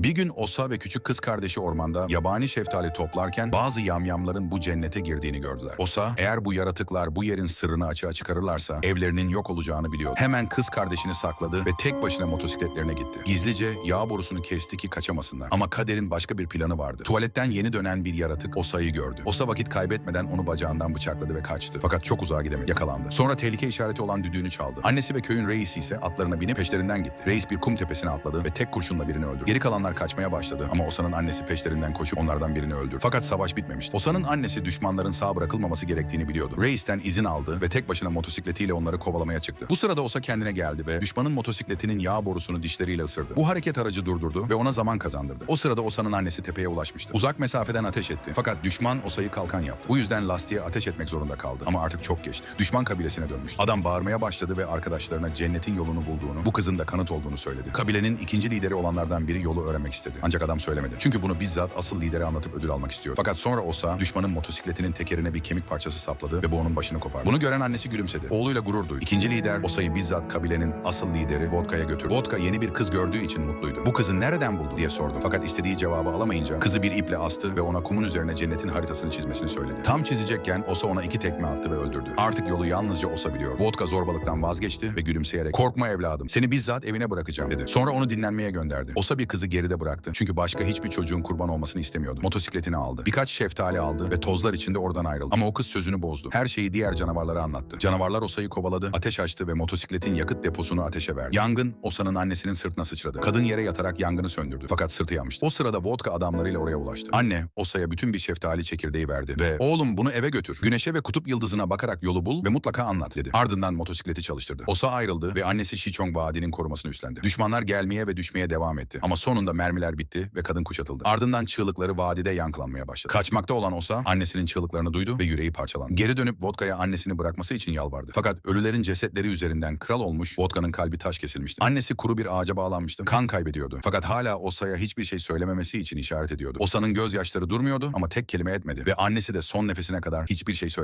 Bir gün Osa ve küçük kız kardeşi ormanda yabani şeftali toplarken bazı yamyamların bu cennete girdiğini gördüler. Osa eğer bu yaratıklar bu yerin sırrını açığa çıkarırlarsa evlerinin yok olacağını biliyordu. Hemen kız kardeşini sakladı ve tek başına motosikletlerine gitti. Gizlice yağ borusunu kesti ki kaçamasınlar. Ama kaderin başka bir planı vardı. Tuvaletten yeni dönen bir yaratık Osa'yı gördü. Osa vakit kaybetmeden onu bacağından bıçakladı ve kaçtı. Fakat çok uzağa gidemedi. Yakalandı. Sonra tehlike işareti olan düdüğünü çaldı. Annesi ve köyün reisi ise atlarına binip peşlerinden gitti. Reis bir kum tepesine atladı ve tek kurşunla birini öldürdü. Geri kalanlar kaçmaya başladı ama Osa'nın annesi peşlerinden koşup onlardan birini öldürdü. Fakat savaş bitmemişti. Osa'nın annesi düşmanların sağ bırakılmaması gerektiğini biliyordu. Reis'ten izin aldı ve tek başına motosikletiyle onları kovalamaya çıktı. Bu sırada Osa kendine geldi ve düşmanın motosikletinin yağ borusunu dişleriyle ısırdı. Bu hareket aracı durdurdu ve ona zaman kazandırdı. O sırada Osa'nın annesi tepeye ulaşmıştı. Uzak mesafeden ateş etti. Fakat düşman Osa'yı kalkan yaptı. Bu yüzden lastiğe ateş etmek zorunda kaldı. Ama artık çok geçti. Düşman kabilesine dönmüştü. Adam bağırmaya başladı ve arkadaşlarına cennetin yolunu bulduğunu, bu kızın da kanıt olduğunu söyledi. Kabilenin ikinci lideri olanlardan biri yolu öğrenmek istedi. Ancak adam söylemedi. Çünkü bunu bizzat asıl lidere anlatıp ödül almak istiyor. Fakat sonra Osa düşmanın motosikletinin tekerine bir kemik parçası sapladı ve bu onun başını kopardı. Bunu gören annesi gülümsedi. Oğluyla gurur duydu. İkinci lider Osa'yı bizzat kabilenin asıl lideri Vodka'ya götürdü. Vodka yeni bir kız gördüğü için mutluydu. Bu kızı nereden buldu diye sordu. Fakat istediği cevabı alamayınca kızı bir iple astı ve ona kumun üzerine cennetin haritasını çizmesini söyledi. Tam çizecekken Osa ona iki tekme attı ve öldürdü. Artık yolu yalnızca Osa biliyor. Vodka zorbalıktan vazgeçti ve gülümseyerek korkma evladım seni bizzat evine bırakacağım dedi. Sonra onu dinlenmeye gönderdi. Osa bir kızı geride bıraktı. Çünkü başka hiçbir çocuğun kurban olmasını istemiyordu. Motosikletini aldı. Birkaç şeftali aldı ve tozlar içinde oradan ayrıldı. Ama o kız sözünü bozdu. Her şeyi diğer canavarlara anlattı. Canavarlar Osa'yı kovaladı, ateş açtı ve motosikletin yakıt deposunu ateşe verdi. Yangın Osa'nın annesinin sırtına sıçradı. Kadın yere yatarak yangını söndürdü. Fakat sırtı yanmıştı. O sırada vodka adamlarıyla oraya ulaştı. Anne Osa'ya bütün bir şeftali çekirdeği verdi ve oğlum bunu eve götür. Güneşe ve kutup yıldızına bakarak yolu bul ve mutlaka anlat dedi. Ardından motosikleti çalıştırdı. Osa ayrıldı ve annesi Shichong Vadi'nin korumasını üstlendi. Düşmanlar gelmeye ve düşmeye devam etti. Ama sonunda mermiler bitti ve kadın kuşatıldı. Ardından çığlıkları vadide yankılanmaya başladı. Kaçmakta olan Osa annesinin çığlıklarını duydu ve yüreği parçalandı. Geri dönüp Vodka'ya annesini bırakması için yalvardı. Fakat ölülerin cesetleri üzerinden kral olmuş Vodka'nın kalbi taş kesilmişti. Annesi kuru bir ağaca bağlanmıştı. Kan kaybediyordu. Fakat hala Osa'ya hiçbir şey söylememesi için işaret ediyordu. Osa'nın gözyaşları durmuyordu ama tek kelime etmedi ve annesi de son nefesine kadar hiçbir şey söylemedi.